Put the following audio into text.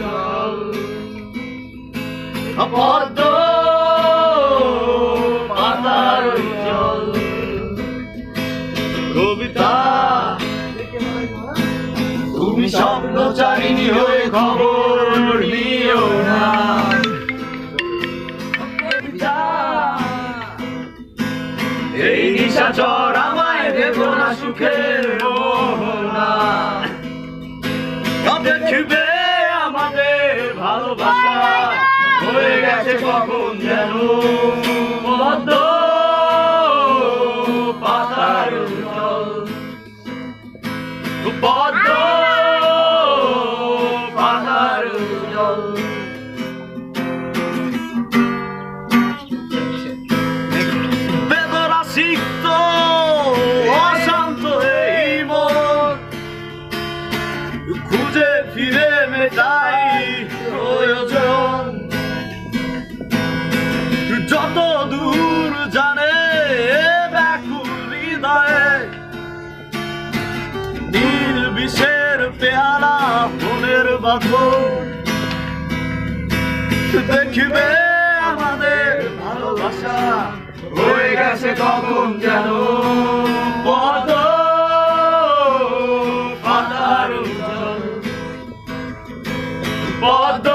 জল পদ্ম পাতার জল কবিতা তুমি স্বপ্নচারিণী হয়ে খবর নিও না এই নিশাচর আমায় দেব না সুখের মোহ। ভালোবাসা হয়ে গেছে কখন যেন পদ্ম পাতার জল পদ্ম পাতার জল বেদনা সিক্ত অশান্ত এই মন খুঁজে ফিরে মেটাই নীল বিষের পেয়ালা মনের বাঁধন। দেখবে আমাদের ভালোবাসা হয়ে গেছে কখন যেন। পদ পাতার পদ